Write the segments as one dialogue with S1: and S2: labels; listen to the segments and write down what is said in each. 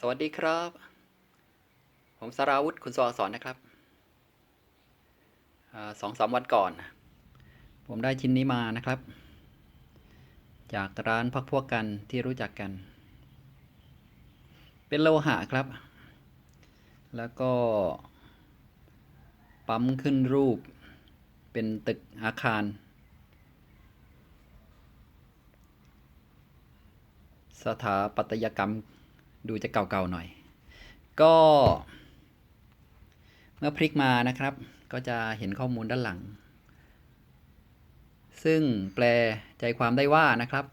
S1: สวัสดีครับ ผมสราวุธคุณสวสอนนะครับสองสามวันก่อน ผมได้ชิ้นนี้มานะครับ จากร้านพักพวกกันที่รู้จักกัน เป็นโลหะครับ แล้วก็ ปั๊มขึ้นรูป เป็นตึกอาคาร สถาปัตยกรรม ดูจะเก่าๆหน่อย ก็ เมื่อพลิกมานะครับ ก็จะเห็นข้อมูลด้านหลัง ซึ่งแปลใจความได้ว่านะครับ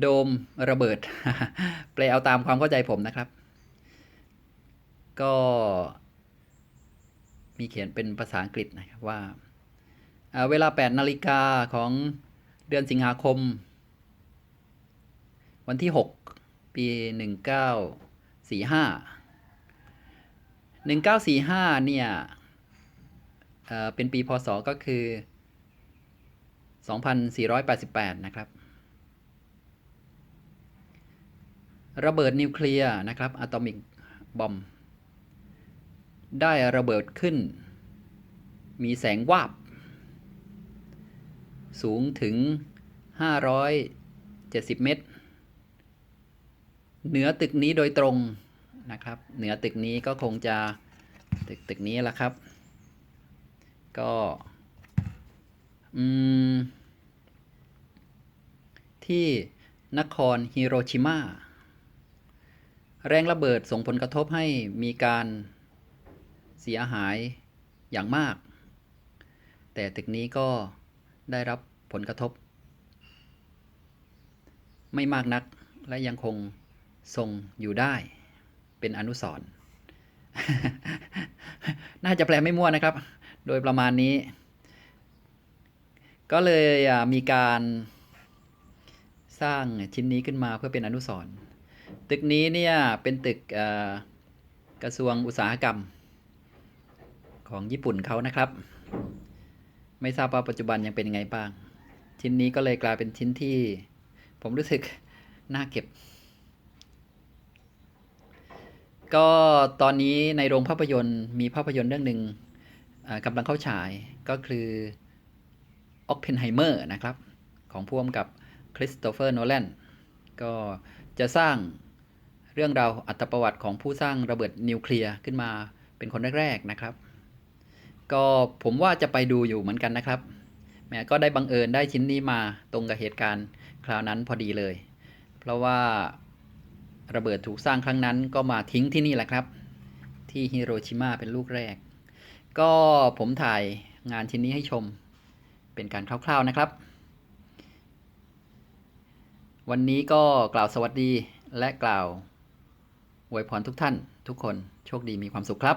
S1: โดมระเบิด แปลเอาตามความเข้าใจผมนะครับ ก็มีเขียนเป็นภาษาอังกฤษนะครับว่า เวลา 8 นาฬิกาของเดือนสิงหาคม วันที่ 6 ปี 1945 1945 เนี่ยเอ่อเป็นปีพศก็คือ 2488 นะครับ ระเบิดนิวเคลียร์นะครับอะตอมิกบอมได้ระเบิดขึ้น มีแสงวาบ สูงถึง 570 เมตร เหนือตึกนี้โดยตรงนะครับ เหนือตึกนี้ก็คงจะตึกตึกนี้แหละครับ ก็อืมที่นครฮิโรชิมาแรงระเบิดส่งผลกระทบให้มีการเสียหายอย่างมาก แต่ตึกนี้ก็ได้รับผลกระทบ ไม่มากนักและยังคง ทรงอยู่ได้ เป็นอนุสรณ์น่าจะแปลไม่มั่วนะครับ โดยประมาณนี้ ก็เลยมีการสร้างชิ้นนี้ขึ้นมาเพื่อเป็นอนุสรณ์ตึกนี้เนี่ยเป็นตึกกระทรวงอุตสาหกรรม ของญี่ปุ่นเขานะครับ ไม่ทราบว่าปัจจุบันยังเป็นยังไงบ้าง ชิ้นนี้ก็เลยกลายเป็นชิ้นที่ ผมรู้สึกน่าเก็บ ก็ตอนนี้ในโรงภาพยนตร์มีภาพยนตร์เรื่องหนึ่งกำลังเข้าฉายก็คือ Oppenheimer นะครับ ของพ่วมกับคริสโตเฟอร์โนแลนก็จะสร้างเรื่องราวอัตประวัติของผู้สร้างระเบิดนิวเคลียร์ขึ้นมาเป็นคนแรก ๆ นะครับ ก็ผมว่าจะไปดูอยู่เหมือนกันนะครับแหม้ก็ได้บังเอิญได้ชิ้นนี้มาตรงกับเหตุการณ์คราวนั้นพอดีเลย เพราะว่า ระเบิดถูกสร้างครั้งนั้นก็มาทิ้งที่นี่แหละครับ ที่ฮิโรชิมาเป็นลูกแรก ก็ผมถ่ายงานชิ้นนี้ให้ชม เป็นการคร่าวๆนะครับ วันนี้ก็กล่าวสวัสดีและกล่าวอวยพรทุกท่าน ทุกคนโชคดีมีความสุขครับ